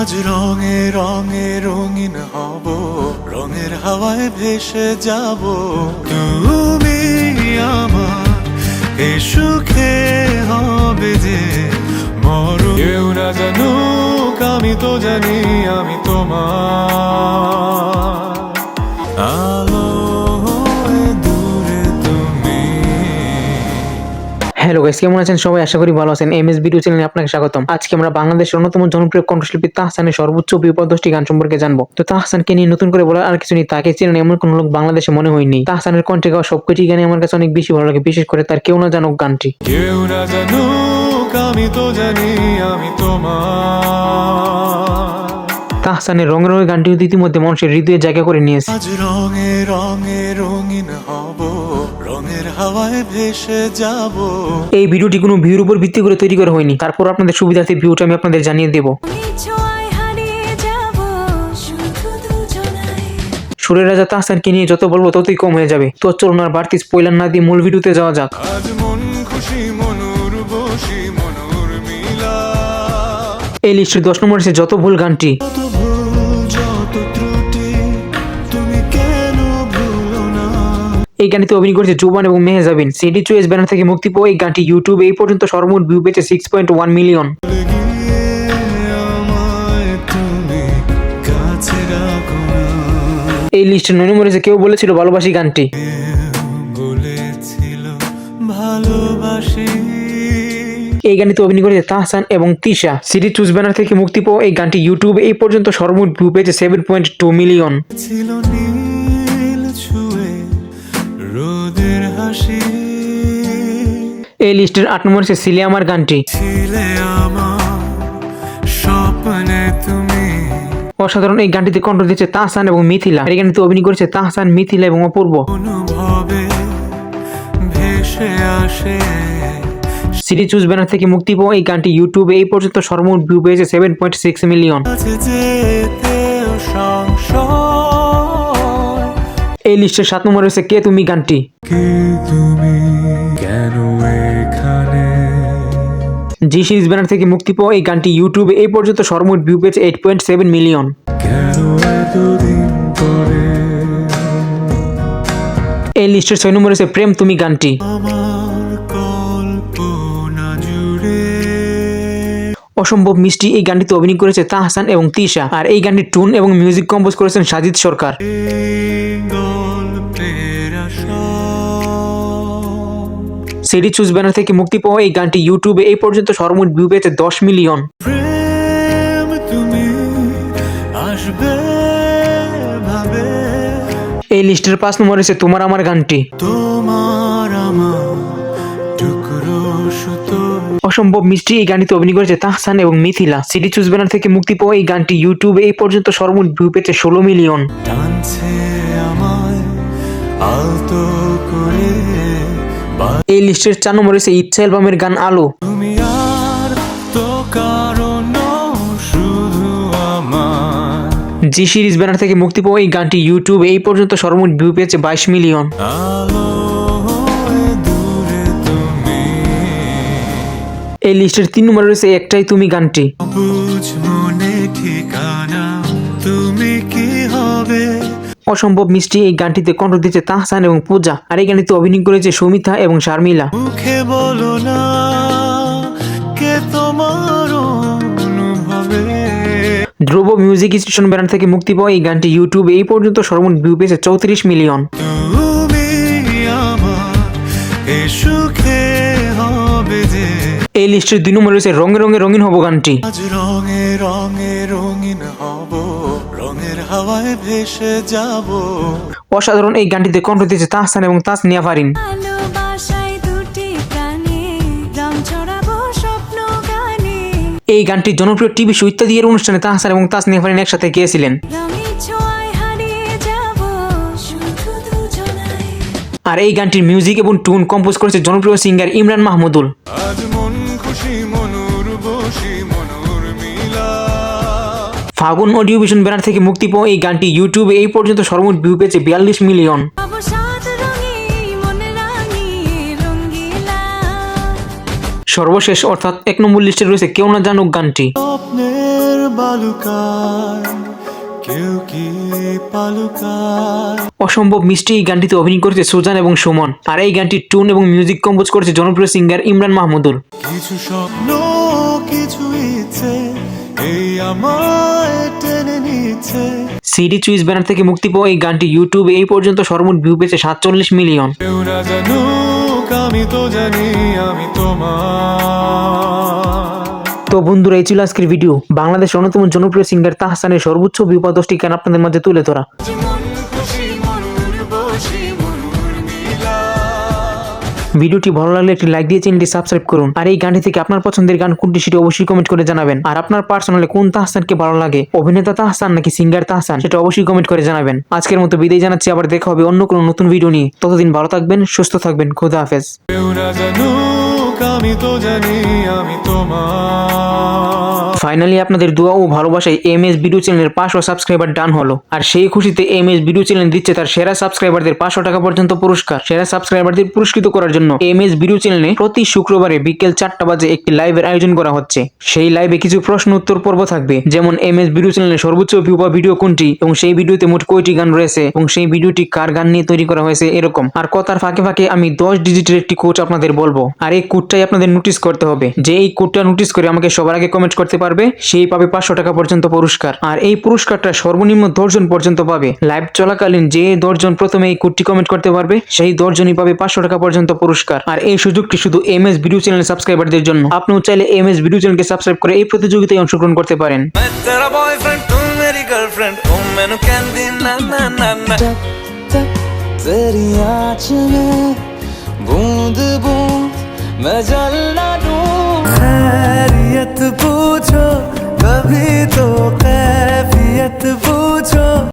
আজ রঙে রঙে রঙিন হব, রঙের হাওয়ায় ভেসে যাব। তুমি আমার এ সুখে হবে যে মরু কেউ না জানুক, আমি তো জানি আমি তোমার। গাইস কেমন আছেন সবাই? আশা করি ভালো আছেন। এম এস ভিডিও চ্যানেলে আপনাকে স্বাগতম। আজকে আমরা বাংলাদেশের অন্যতম জনপ্রিয় কণ্ঠশিল্পী তাহসানের সর্বোচ্চ বিপদ দশটি গান সম্পর্কে জানব। তো তাহসানকে নিয়ে নতুন করে বলার আর কিছু নেই। তাকে চেনেন এমন কোন লোক বাংলাদেশে মনে হয়নি। তাহসানের কণ্ঠে গাওয়া সবকটি গানে আমার কাছে অনেক বেশি ভালো লাগে। বিশেষ করে তার কেউ না জানুক গানটি। কেউ না জানুক আমি তো জানি আমি তোমার। তাহসানের রঙে রঙে গানটি ইতিমধ্যে মানুষের হৃদয়ে জায়গা করে নিয়েছে। আজ রঙে রঙে রঙিন হব। রঙের হাওয়ায় ভেসে যাব। এই ভিডিওটি কোনো ভিউর উপর ভিত্তি করে তৈরি করা হয়নি। তারপর আপনাদের সুবিধার্থে ভিউটা আমি আপনাদের জানিয়ে দেবো। সুরের রাজা তাহসানকে নিয়ে যত বলব ততই কম হয়ে যাবে। তো চলুন আর বাড়তি স্পয়লার না দিয়ে মূল ভিডিওতে যাওয়া যাক। আজ মন খুশি মনুর বসি মনুর মিলা। এই লিস্টের দশ নম্বর এসে যত ভুল গানটি। এই গানটিতে অভিনয় করেছে জুবান এবং মেহজাবিন সিডি চয়েস ব্যানার থেকে মুক্তি পাওয়া এই গানটি ইউটিউবে এই পর্যন্ত সর্বমোট ভিউ পেয়েছে সিক্স পয়েন্ট ওয়ান মিলিয়ন এই লিস্টের নয় নম্বর কেউ বলেছিল ভালোবাসি গানটি। এই গানটিতে অভিনয় করেছে তাহসান এবং তিশা। সিডি চুজ ব্যানার থেকে মুক্তি পাওয়া এই গানটি ইউটিউবে এই পর্যন্ত সর্বমোট ভিউ পেয়েছে সেভেন পয়েন্ট টু মিলিয়ন হাসি এই লিস্টের আট নম্বর এসে সিলে আমার গানটি। ছিলে আমার স্বপ্নে তুমি। অসাধারণ এই গানটিতে কণ্ঠ দিয়েছে তাহসান এবং মিথিলা। এই গানটিতে অভিনয় করেছে তাহসান মিথিলা এবং অপূর্ব। অনুভবে ভেসে আসে। সিডি চুজ ব্যানার থেকে মুক্তি পাওয়া এই গানটি ইউটিউবে এই পর্যন্ত সর্বমোট ভিউ পেয়েছে সেভেন পয়েন্ট সিক্স মিলিয়ন সংশয়। এই লিস্টের সাত নম্বর রয়েছে কে তুমি গানটি? জি সিরিজ ব্যানার থেকে মুক্তি পাওয়া এই গানটি ইউটিউবে এই পর্যন্ত সর্বমোট ভিউ পেয়েছে এইট পয়েন্ট সেভেন মিলিয়ন এই লিস্টের ছয় নম্বর রয়েছে প্রেম তুমি গানটি। অসম্ভব মিষ্টি এই গানটিতে অভিনয় করেছে তাহসান এবং তিশা। আর এই গানটির টুন এবং মিউজিক কম্পোজ করেছেন Sajid Sarkar. CD choice banner থেকে মুক্তি পাওয়া এই গানটি ইউটিউবে এই পর্যন্ত সর্বমোট ভিউ পেয়েছে দশ মিলিয়ন। এই লিস্টের পাঁচ নম্বর রয়েছে তোমার আমার গানটি। তোমার আমার অসম্ভব মিষ্টি এই গানটিতে অভিনয় করেছে তাহসান এবং মিথিলা। সিডি চুজ ব্যানার থেকে মুক্তি পাওয়া এই গানটি ইউটিউবে এই পর্যন্ত সর্বমোট ভিউ পেয়েছে ষোলো মিলিয়ন। আলতো করে। এই লিস্টের চার নম্বর রয়েছে ইচ্ছা অ্যালবামের গান আলো। তুমি আর তো কারণ শুধু আমার। জি সিরিজ ব্যানার থেকে মুক্তি পাওয়া এই গানটি ইউটিউবে এই পর্যন্ত সর্বমোট ভিউ পেয়েছে বাইশ মিলিয়ন। এই লিস্টের তিন নম্বরে রয়েছে একটাই তুমি গানটি। ঠিকানা অসম্ভব মিষ্টি এই গানটিতে কণ্ঠ দিয়েছে তাহসান এবং পূজা। আর এই গানটিতে অভিনয় করেছে সৌমিতা এবং শারমিলা। মুখে বলো না কে তোমার ধ্রুব মিউজিক স্টেশন ব্যানার থেকে মুক্তি পাওয়া এই গানটি ইউটিউবে এই পর্যন্ত সর্বমোট ভিউ পেয়েছে চৌত্রিশ মিলিয়ন। সুখে এই লিস্টের দুই নম্বরে রয়েছে রঙে রঙে রঙিন হব গানটি। আজ রঙে রঙে রঙিন হব রঙের হাওয়ায় ভেসে যাব। অসাধারণ এই গানটিতে কণ্ঠ দিয়েছে তাহসান এবং তাসনিয়া ফারিন। ভালোবাসায় দুটি প্রাণে রং ছড়াবো স্বপ্ন গানে। এই গানটি জনপ্রিয় টিভি শো ইত্যাদি এর অনুষ্ঠানে তাহসান এবং তাসনিয়া ফারিন একসাথে গিয়েছিলেন। আর এই গানটির মিউজিক এবং টুন কম্পোজ করেছে জনপ্রিয় সিঙ্গার ইমরান মাহমুদুল। আজ খুশি মনুর বসি মনুর মিলা। ফাগুন অডিও ভিশন ব্যানার থেকে মুক্তি পাওয়া এই গানটি ইউটিউবে এই পর্যন্ত সর্বমোট ভিউ পেয়েছে বিয়াল্লিশ মিলিয়ন। সর্বশেষ অর্থাৎ এক নম্বর লিস্টে রয়েছে কেউ না জানুক গানটি। স্বপ্নের বালুকায় অসম্ভব মিষ্টি এই গানটিতে অভিনয় করেছে সুজান এবং সুমন। আর এই গানটির টুন এবং মিউজিক কম্পোজ করেছে জনপ্রিয় সিঙ্গার ইমরান মাহমুদুল। কিছু স্বপ্ন কিছু ইচ্ছে এই আমায় টেনে নিচ্ছে। সিডি চুইস ব্যানার থেকে মুক্তি পাওয়া এই গানটি ইউটিউবে এই পর্যন্ত সর্বমোট ভিউ পেয়েছে সাতচল্লিশ মিলিয়ন। আমি তো জানি আমি তোমার। বন্ধুরা, এই ছিল আজকের ভিডিও বাংলাদেশের অন্যতম জনপ্রিয় সিঙ্গার তাহসানের সর্বোচ্চ ভিউ পাওয়া দশটি গান আপনাদের মাঝে তুলে ধরা। ভিডিওটি ভালো লাগলে একটি লাইক দিয়ে চ্যানেলটি সাবস্ক্রাইব করুন। আর এই গানটি থেকে আপনার পছন্দের গান কোনটি সেটি অবশ্যই কমেন্ট করে জানাবেন। আর আপনার পার্সোনালি কোন তাহসানকে ভালো লাগে? অভিনেতা তাহসান নাকি সিঙ্গার তাহসান? সেটা অবশ্যই কমেন্ট করে জানাবেন। আজকের মতো বিদায় জানাচ্ছি, আবার দেখা হবে অন্য কোনো নতুন ভিডিও নিয়ে। ততদিন ভালো থাকবেন, সুস্থ থাকবেন, খোদা হাফেজ। আমি তো জানি, আমি তোমার ফাইনালি আপনাদের দোয়া ও ভালোবাসায় এম এস ভিডিও চ্যানেলের পাঁচশো সাবস্ক্রাইবার ডান হলো। আর সেই খুশিতে এম এস ভিডিও চ্যানেল দিচ্ছে তার সেরা সাবস্ক্রাইবারদের পাঁচশো টাকা পর্যন্ত পুরস্কার। সেরা সাবস্ক্রাইবারদের পুরস্কৃত করার জন্য এম এস ভিডিও চ্যানেলে প্রতি শুক্রবারে বিকেল চারটা বাজে একটি লাইভের আয়োজন করা হচ্ছে। সেই লাইভে কিছু প্রশ্ন উত্তর পর্ব থাকবে। যেমন এম এস ভিডিও চ্যানেলের সর্বোচ্চ ভিউ বা ভিডিও কোনটি? এবং সেই ভিডিওতে মোট কয়টি গান রয়েছে? এবং সেই ভিডিওটি কার গান নিয়ে তৈরি করা হয়েছে? এরকম। আর কথার ফাঁকে ফাঁকে আমি দশ ডিজিটের একটি কোড আপনাদের বলব। আর এই কোডটাই আপনাদের নোটিস করতে হবে। যে এই কোডটা নোটিস করে আমাকে সবার আগে কমেন্ট করতে পারবে সেই পাবে পাঁচশো টাকা পর্যন্ত পুরস্কার আর এই পুরস্কারটা সর্বনিম্ন দশজন পর্যন্ত পাবে লাইভ চলাকালীন যে দশজন প্রথমে এই কোডটি কমেন্ট করতে পারবে সেই দশজনই পাবে পাঁচশো টাকা পর্যন্ত পুরস্কার আর এই সুযোগটি শুধু এম এস ভিডিও চ্যানেল সাবস্ক্রাইবারদের জন্য আপনিও চাইলে এম এস ভিডিও চ্যানেলকে সাবস্ক্রাইব করে এই প্রতিযোগিতায় অংশগ্রহণ করতে পারেন मैं तेरा बॉयफ्रेंड तू मेरी गर्लफ्रेंड ओ मैनू कहंदी ना ना ना ना तेरी आँच में बूंद बूंद मैं जलना दूं खैरियत पूछो कभी तो कैफियत पूछो